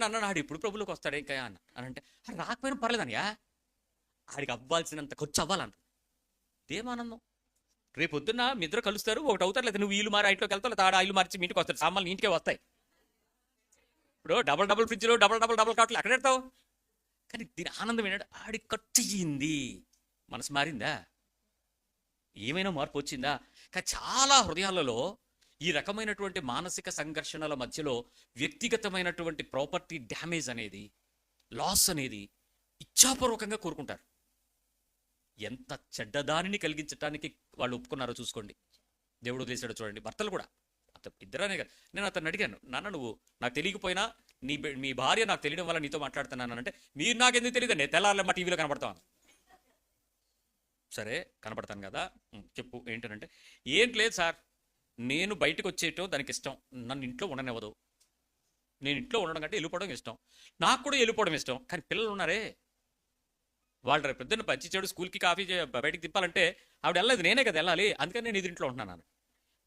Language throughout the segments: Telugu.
నన్ను నాడు ఇప్పుడు ప్రభులోకి వస్తాడు ఇంకా అన్న. అని అంటే రాకపోయినా పర్లేదనియా ఆడికి అవ్వాల్సినంత ఖర్చు అవ్వాలంట. దేమానందం రేపు పొద్దున్న మీ ఇద్దరు కలుస్తారు ఒకటి అవుతారు లేదా నువ్వు ఇల్లు మారి ఇంట్లోకి వెళ్తావు లేదా ఆడ ఆ ఇల్లు మార్చి మీ ఇంటికి వస్తాడు. సామాన్లు ఇంటికే వస్తాయి. ఇప్పుడు డబల్ డబుల్ ఫ్రిడ్జ్లో డబల్ డబుల్ డబుల్ కాట్లు ఎక్కడ పెడతావు? కానీ దీని ఆనందం ఏంటంటే ఆడి ఖర్చు అయ్యింది. మనసు మారిందా? ఏమైనా మార్పు వచ్చిందా? కానీ చాలా హృదయాలలో ఈ రకమైనటువంటి మానసిక సంఘర్షణల మధ్యలో వ్యక్తిగతమైనటువంటి ప్రాపర్టీ డ్యామేజ్ అనేది లాస్ అనేది ఇచ్ఛాపూర్వకంగా కోరుకుంటారు. ఎంత చెడ్డదానిని కలిగించడానికి వాళ్ళు ఒప్పుకున్నారో చూసుకోండి. దేవుడు వదిలేశాడో చూడండి. భర్తలు కూడా. అతను ఇద్దరనే కదా. నేను అతను అడిగాను నాన్న నువ్వు నాకు తెలియకపోయినా నీ మీ భార్య నాకు తెలియడం వల్ల నీతో మాట్లాడుతున్నాను అంటే మీరు నాకెందుకు తెలియదు? నేను తెల్లారలే మా టీవీలో కనబడతాను సరే కనపడతాను కదా. చెప్పు ఏంటనంటే ఏంటి లేదు సార్. నేను బయటకు వచ్చేయటం దానికి ఇష్టం నన్ను ఇంట్లో ఉండనివ్వదు. నేను ఇంట్లో ఉండడం కంటే వెళ్ళిపోవడం ఇష్టం. నాకు కూడా వెళ్ళిపోవడం ఇష్టం. కానీ పిల్లలు ఉన్నారే. వాళ్ళు రేపు పొద్దున్న పచ్చి చెడు స్కూల్కి కాఫీ బయటికి తిప్పాలంటే ఆవిడ వెళ్ళలేదు. నేనే కదా వెళ్ళాలి. అందుకని నేను ఇది ఇంట్లో ఉంటున్నాను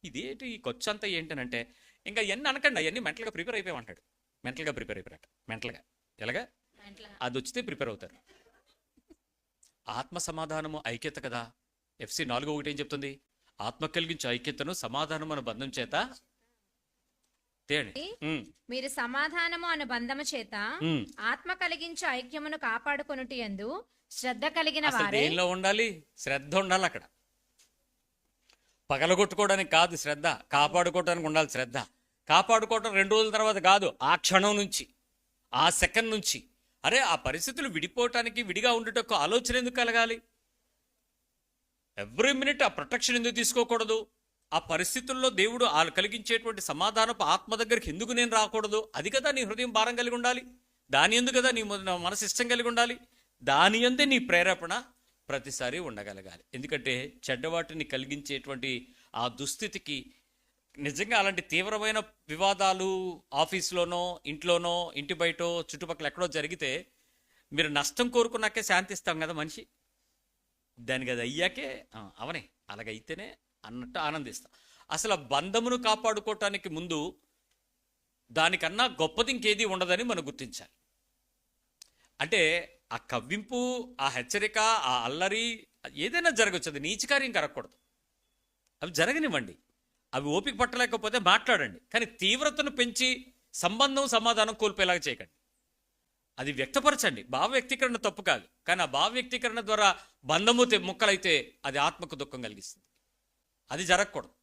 ఇదేంటి ఈ ఖర్చు అంతా ఏంటనంటే ఇంకా ఎన్ని అనకండి. అవన్నీ మెంటల్గా ప్రిపేర్ అయిపోయామంటాడు. మెంటల్గా ప్రిపేర్ అయిపోయాట మెంటల్గా. ఎలాగా? అది వచ్చితే ప్రిపేర్ అవుతారు. ఆత్మ సమాధానము ఐక్యత కదా. ఎఫ్సి నాలుగో ఒకటి ఏం చెప్తుంది? ఆత్మ కలిగించే ఐక్యతను సమాధానం అనే బంధం చేత తేండి మీరు సమాధానము అను బంధము చేత. ఆత్మ కలిగించు ఐక్యమును కాపాడుకొనుటి యందు శ్రద్ధ కలిగిన దేనిలో ఉండాలి? శ్రద్ధ ఉండాలి అక్కడ. పగలగొట్టుకోవడానికి కాదు శ్రద్ధ కాపాడుకోవడానికి ఉండాలి శ్రద్ధ. కాపాడుకోవడం రెండు రోజుల తర్వాత కాదు ఆ క్షణం నుంచి ఆ సెకండ్ నుంచి. అరే ఆ పరిస్థితులు విడిపోవటానికి విడిగా ఉండటకు ఆలోచన ఎందుకు కలగాలి? ఎవ్రీ మినిట్ ఆ ప్రొటెక్షన్ ఎందుకు తీసుకోకూడదు? ఆ పరిస్థితుల్లో దేవుడు ఆ కలిగించేటువంటి సమాధానపు ఆత్మ దగ్గరికి ఎందుకు నేను రాకూడదు? అది కదా నీ హృదయం భారం కలిగి ఉండాలి. దాని ఎందుకు కదా నీ మనసు ఇష్టం కలిగి ఉండాలి. దాని అందే నీ ప్రేరేపణ ప్రతిసారి ఉండగలగాలి. ఎందుకంటే చెడ్డవాటిని కలిగించేటువంటి ఆ దుస్థితికి నిజంగా అలాంటి తీవ్రమైన వివాదాలు ఆఫీస్లోనో ఇంట్లోనో ఇంటి బయటో చుట్టుపక్కల ఎక్కడో జరిగితే మీరు నష్టం కోరుకున్నాకే శాంతిస్తాం కదా మనిషి? దానికి అది అయ్యాకే అవనే. అలాగైతేనే అన్నట్టు ఆనందిస్తాం. అసలు బంధమును కాపాడుకోవటానికి ముందు దానికన్నా గొప్పది ఇంకేది ఉండదని మనం గుర్తించాలి. అంటే ఆ కవ్వింపు ఆ హెచ్చరిక ఆ అల్లరి ఏదైనా జరగచ్చు అది నీచకార్యం కరగకూడదు అవి జరగనివ్వండి. అవి ఓపిక పట్టలేకపోతే మాట్లాడండి. కానీ తీవ్రతను పెంచి సంబంధం సమాధానం కోల్పోయేలాగా చేయకండి. అది వ్యక్తపరచండి. భావ వ్యక్తీకరణ తప్పు కాదు. కానీ ఆ భావ వ్యక్తీకరణ ద్వారా బంధము ముక్కలైతే అది ఆత్మకు దుఃఖం కలిగిస్తుంది. అది జరగకూడదు.